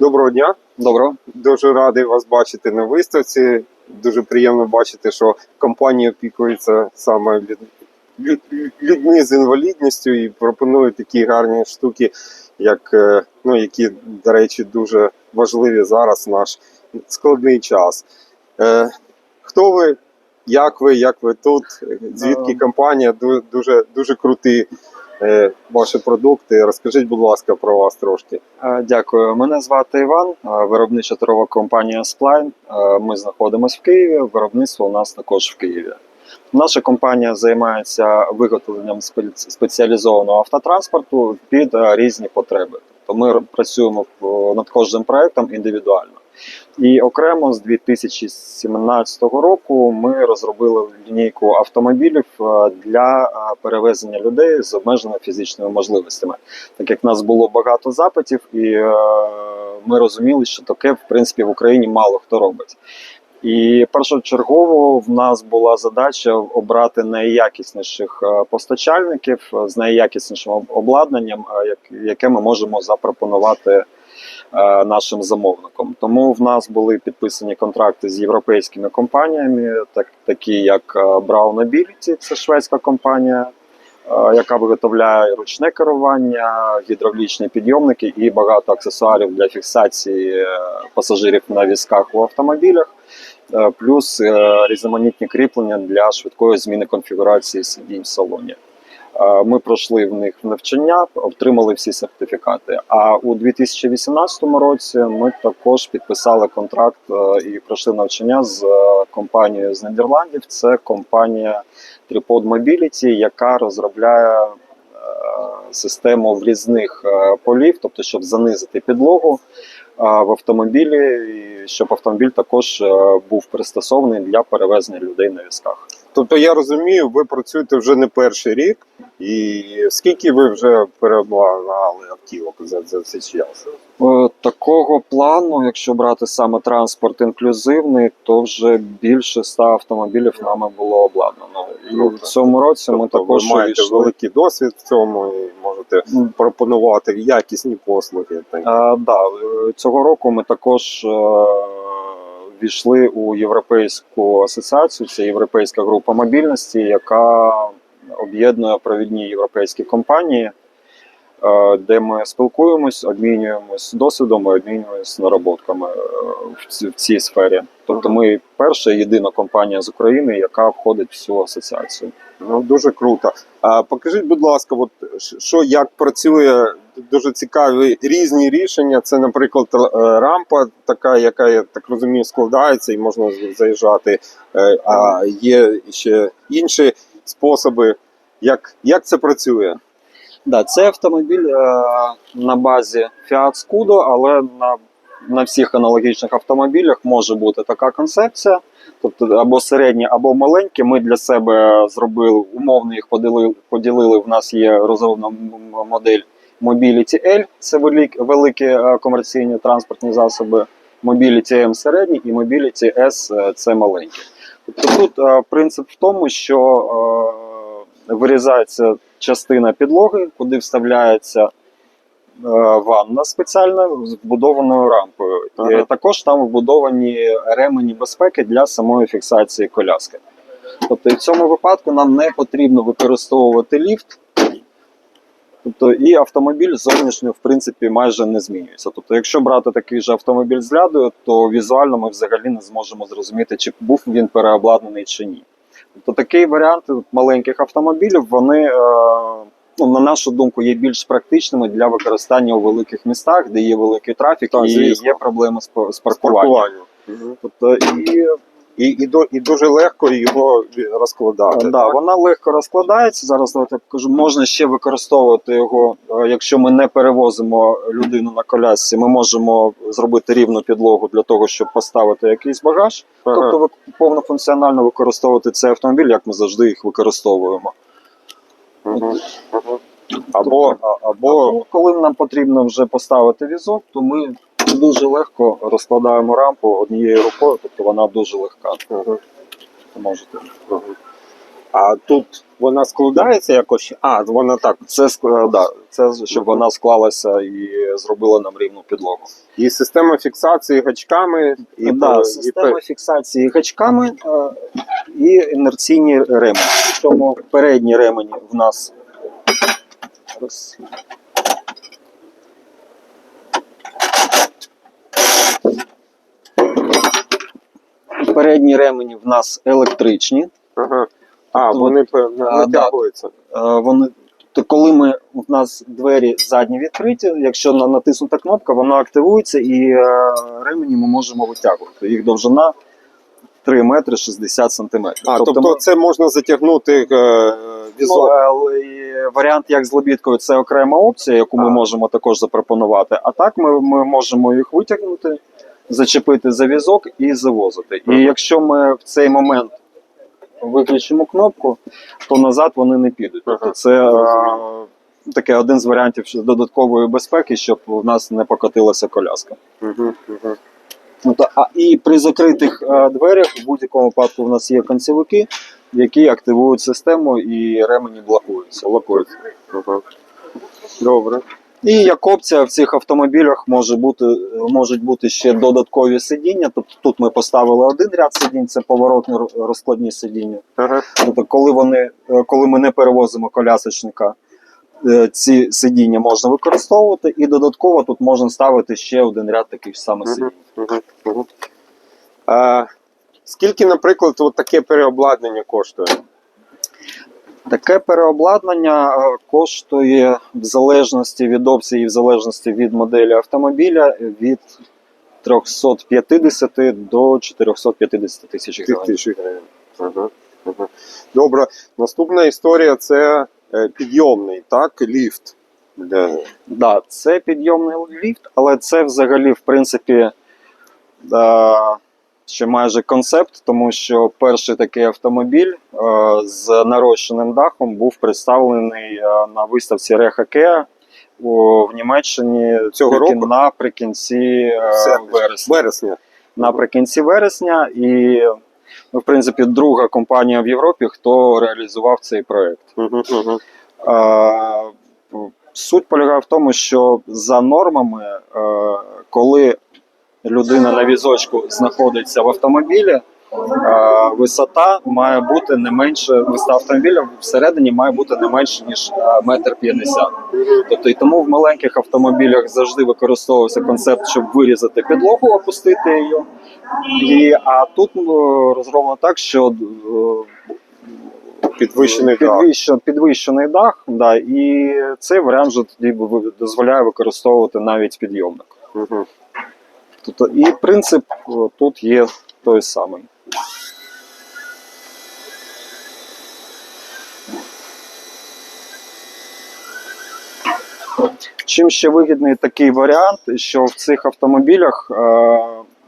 Доброго дня. Добро. Дуже радий вас бачити на виставці. Дуже приємно бачити, що компанія опікується саме люд- люд- людьми з інвалідністю і пропонує такі гарні штуки, як е, ну, які, до речі, дуже важливі зараз наш складний час. Е, хто ви? Як ви? Як ви тут? Звідки Е. компанія? Дуже, дуже круті е, ваші продукти. Розкажіть, будь ласка, про вас трошки. Е, Дякую. Мене звати Іван, е, виробнича торгова компанія Spline. Е, Ми знаходимося в Києві. Виробництво у нас також в Києві. Наша компанія займається виготовленням спе- спеціалізованого автотранспорту під е, різні потреби. Тобто ми працюємо над кожним проектом індивідуально. І окремо з 2017 року ми розробили лінійку автомобілів е, для е, перевезення людей з обмеженими фізичними можливостями. Так як в нас було багато запитів, і е, ми розуміли, що таке в принципі в Україні мало хто робить. І першочергово в нас була задача обрати найякісніших постачальників з найякіснішим обладнанням, яке ми можемо запропонувати нашим замовникам. Тому в нас були підписані контракти з європейськими компаніями, так, такі як е, Brown Ability, це шведська компанія, е, яка виготовляє ручне керування, гідравлічні підйомники і багато аксесуарів для фіксації е, пасажирів на візках у автомобілях. Е, Плюс е, різноманітні кріплення для швидкої зміни конфігурації сидінь в салоні. Е, Ми пройшли в них навчання, отримали всі сертифікати. А у 2018 році ми також підписали контракт е, і пройшли навчання з е, компанією з Нідерландів. Це компанія Tripod Mobility, яка розробляє систему врізних полів, тобто щоб занизити підлогу в автомобілі, щоб автомобіль також був пристосований для перевезення людей на візках. Тобто я розумію, ви працюєте вже не перший рік, і скільки ви вже переобладнали автівок за, за цей час? Е, Такого плану, якщо брати саме транспорт інклюзивний, то вже більше 100 автомобілів нами було обладнано. І Круто. в цьому році ми Тобто також ви маєте увійшли. великий досвід в цьому і можете пропонувати якісні послуги. Так. А, да, е, цього року ми також е, війшли у європейську асоціацію. Це європейська група мобільності, яка об'єднує провідні європейські компанії, е, де ми спілкуємось, обмінюємось досвідом і обмінюємось нароботками е, в цій сфері. Тобто, ми перша єдина компанія з України, яка входить в цю асоціацію. Ну дуже круто. А покажіть, будь ласка, от що як працює дуже цікаві різні рішення. Це, наприклад, е, рампа, така, яка я так розумію, складається і можна заїжджати. А є ще інші способи. Як, як це працює? Да, це автомобіль е, на базі Fiat Scudo, але на, на всіх аналогічних автомобілях може бути така концепція. Тобто або середні, або маленькі. Ми для себе зробили умовно їх поділили. поділили. В нас є розробна модель Mobility L, це великі, е, комерційні транспортні засоби. Mobility M середні і Mobility S е, це маленькі. Тобто тут е, принцип в тому, що вирізається частина підлоги, куди вставляється е, ванна спеціальна з вбудованою рампою. Ага. І також там вбудовані ремені безпеки для самої фіксації коляски. Тобто в цьому випадку нам не потрібно використовувати ліфт. Тобто і автомобіль зовнішньо, в принципі, майже не змінюється. Тобто, якщо брати такий же автомобіль з лядою, то візуально ми взагалі не зможемо зрозуміти, чи був він переобладнаний чи ні. Тобто такий варіант маленьких автомобілів, вони, е, ну, на нашу думку, є більш практичними для використання у великих містах, де є великий трафік Так, і звісно. є проблеми з, по- з паркуванням. Угу. Тобто, і І, і, до- і дуже легко його розкладати. Да, так? вона легко розкладається. Зараз я покажу. Можна ще використовувати його, е, якщо ми не перевозимо людину на колясці. Ми можемо зробити рівну підлогу для того, щоб поставити якийсь багаж. Ага. Тобто ви повнофункціонально використовувати цей автомобіль, як ми завжди їх використовуємо. Мгм. Або, а- або коли нам потрібно вже поставити візок, то ми дуже легко розкладаємо рампу однією рукою, тобто вона дуже легка. Мгм. Можете. А тут вона складається якось. А, вона так. Це ск- да, це щоб вона склалася і зробила нам рівну підлогу. І система фіксації гачками, і, да, і система пе- фіксації гачками е, і інерційні ремені. Причому передні ремені в нас. Передні ремені в нас електричні. Ага. А, Тут- вони натягуються. Е, Вони, то коли ми, у нас двері задні відкриті, якщо натиснута кнопка, вона активується і е, ремені ми можемо витягувати. Їх довжина 3 метри 60 сантиметрів. А, тобто, ми- це можна затягнути е, Ну, візок. але і варіант як з лебідкою це окрема опція, яку ми А. можемо також запропонувати. А так ми, ми можемо їх витягнути, зачепити за візок і завозити. І якщо ми в цей момент виключимо кнопку, то назад вони не підуть. Тобто це таке один з варіантів додаткової безпеки, щоб у нас не покотилася коляска. Ну, та, а, і при закритих дверях в будь-якому випадку в нас є концевики, які активують систему і ремені блокуються. Блокується. Добре. І як опція в цих автомобілях може бути, можуть бути ще додаткові сидіння. Тобто тут ми поставили один ряд сидінь, це поворотні розкладні сидіння. Ага. Тобто, коли вони, е, коли ми не перевозимо колясочника, е, ці сидіння можна використовувати, і додатково тут можна ставити ще один ряд таких ж самих сидінь. Угу, угу. А, скільки, наприклад, от таке переобладнання коштує? Таке переобладнання е, коштує в залежності від опції, в залежності від моделі автомобіля від 350 до 450 тисяч гривень. Ага. Ага. Добре. Наступна історія це е, підйомний, так, ліфт. Для... Да, це підйомний ліфт, але це взагалі, в принципі, е, ще майже концепт, тому що перший такий автомобіль е, з нарощеним дахом був представлений е, на виставці Рехакеа в Німеччині Цього року? наприкінці е, вересня. Вересня. Наприкінці вересня, і, ну, в принципі, друга компанія в Європі, хто реалізував цей проект. Угу, Суть полягає в тому, що за нормами, е, коли людина на візочку знаходиться в автомобілі, висота має бути не менше, висота автомобіля всередині має бути не менше, ніж метр п'ятдесят. Тобто і тому в маленьких автомобілях завжди використовувався концепт, щоб вирізати підлогу, опустити її. І, а тут е, розроблено так, що е, Підвищений дах. Підвищений дах, да, і цей варіант вже тоді дозволяє використовувати навіть підйомник. Угу. Тобто, і принцип тут є той самий. Чим ще вигідний такий варіант, що в цих автомобілях е,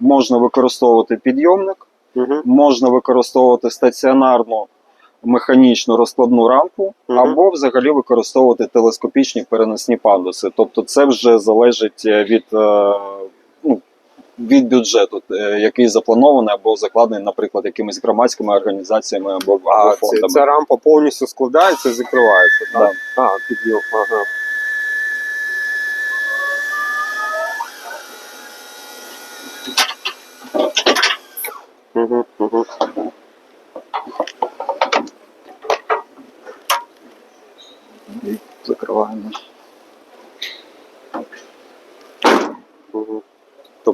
можна використовувати підйомник, Угу. можна використовувати стаціонарну механічну розкладну рампу, Мгм. або взагалі використовувати телескопічні переносні пандуси. Тобто, це вже залежить е, від, е, від бюджету, е, який запланований або закладений, наприклад, якимись громадськими організаціями або, А це, фондами. ця рампа повністю складається і закривається, так? Да. А, підйом, ага. Угу, угу. Закриваємо.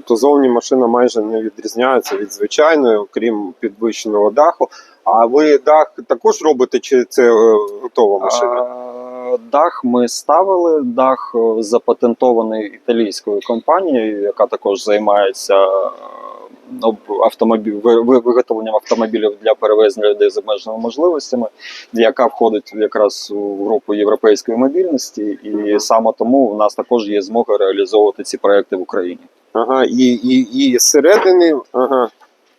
Тобто зовні машина майже не відрізняється від звичайної, окрім підвищеного даху. А ви дах також робите, чи це е, готова машина? Дах ми ставили. Дах е, запатентований італійською компанією, яка також займається е, автомобіль, ви- ви- виготовленням автомобілів для перевезення людей з обмеженими можливостями, яка входить якраз у групу європейської мобільності, і саме тому у нас також є змога реалізовувати ці проекти в Україні. Ага, і, і, і зсередини, ага.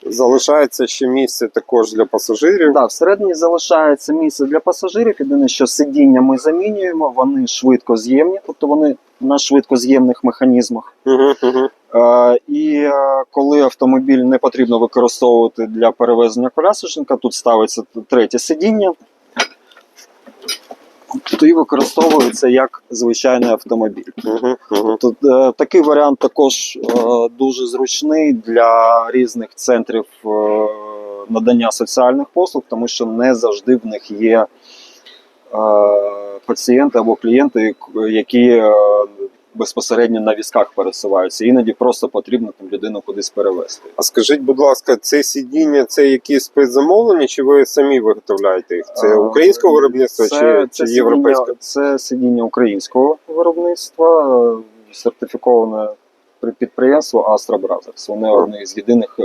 Залишається ще місце також для пасажирів. Да, всередині залишається місце для пасажирів. Єдине, що сидіння ми замінюємо, вони швидко з'ємні, тобто вони на швидкоз'ємних механізмах. Угу, угу. Е, і е, коли автомобіль не потрібно використовувати для перевезення колясочника, тут ставиться третє сидіння, то і використовується як звичайний автомобіль. Угу, угу. Тут е, такий варіант також е, дуже зручний для різних центрів е, надання соціальних послуг, тому що не завжди в них є е, пацієнти або клієнти, які е, безпосередньо на візках пересуваються. Іноді просто потрібно там людину кудись перевезти. А скажіть, будь ласка, це сидіння це якісь спецзамовлення, чи ви самі виготовляєте їх? Це Е, українського виробництва чи, чи сидіння- європейського? Це сидіння українського виробництва, е, сертифіковане при- підприємство Astra Brothers. Вони одні з єдиних е,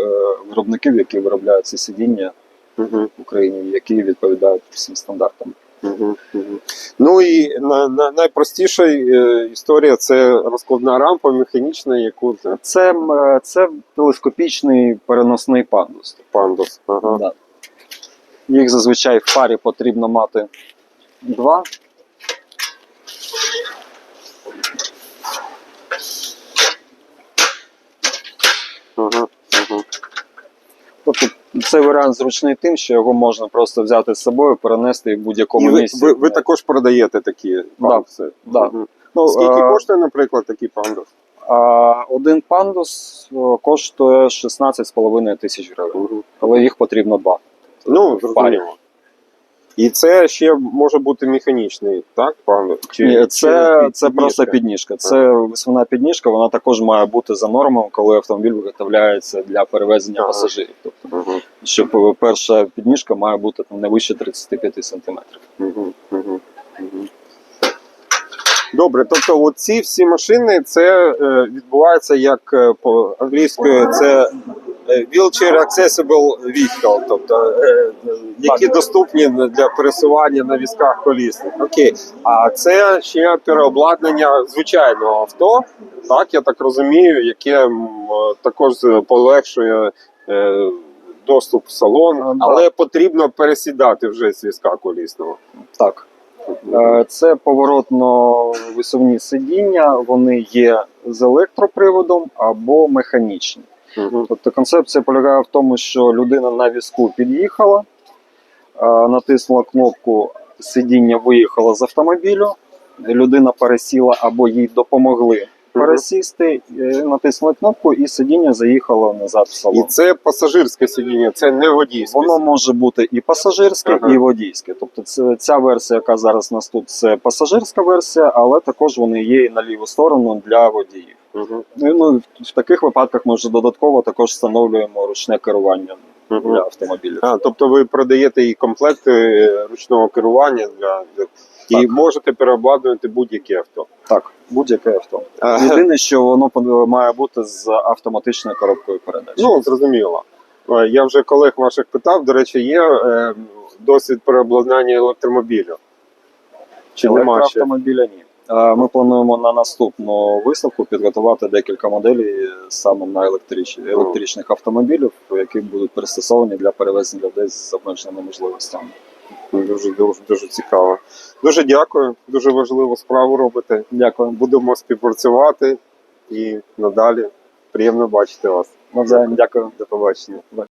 виробників, які виробляють ці сидіння Угу. в Україні, які відповідають всім стандартам. Угу, угу. Ну і на, на, найпростіша е, історія це розкладна рампа механічна, яку це е, це телескопічний переносний пандус. пандус. Ага. Да. Їх зазвичай в парі потрібно мати два. Ага. Ага. Тобто цей варіант зручний тим, що його можна просто взяти з собою, перенести в будь-якому місці. ви, ви також продаєте такі пандуси? Да. угу. Ну, Скільки а... коштує, наприклад, такий пандус? А один пандус е, коштує 16,5 тисяч гривень, але їх потрібно два. Ну, зрозуміло. І це ще може бути механічний, так, пандус? Чи, Ні, це, під- це просто підніжка? Це висувна підніжка, вона також має бути за нормами, коли автомобіль виготовляється для перевезення Ага. пасажирів. Тобто, Мгм. щоб е, перша підніжка має бути там, не вище 35 см. Мгм, мгм, мгм. Добре, тобто оці всі машини це е, відбувається як е, по англійською, це wheelchair accessible vehicle, тобто е, е, які доступні для пересування на візках колісних. Окей. А це ще переобладнання звичайного авто, так я так розумію, яке також полегшує. е, Доступ в салон, але потрібно пересідати вже з візка колісного. Так. Це поворотно-висувні сидіння, вони є з електроприводом або механічні. Мгм. Тобто концепція полягає в тому, що людина на візку під'їхала, натиснула кнопку сидіння виїхала з автомобілю, людина пересіла або їй допомогли пересісти, е, натиснула кнопку і сидіння заїхало назад в І це пасажирське сидіння, це не водійське. Воно може бути і пасажирське, Ага. і водійське. Тобто це, ця версія, яка зараз нас тут, це пасажирська версія, але також вони є і на ліву сторону для водіїв. Мгм. Ну, в таких випадках ми вже додатково також встановлюємо ручне керування Мгм. для автомобілів. А, тобто ви продаєте і комплекти е, ручного керування для для- і можете переобладнувати будь-яке авто. Так, будь-яке авто. А, Єдине, що воно має бути з автоматичною коробкою передач. ну зрозуміло. Е, Я вже колег ваших питав. До речі, є е, досвід переобладнання електромобілю. Чи нема ще? автомобіля ні. Ми плануємо на наступну виставку підготувати декілька моделей саме на електрич... електричних автомобілів, які будуть пристосовані для перевезення людей з обмеженими можливостями. Дуже дуже дуже цікаво. Дуже дякую. Дуже важливу справу робите. Дякую. Будемо співпрацювати і надалі. Приємно бачити вас. Навзаєм дякую. До побачення.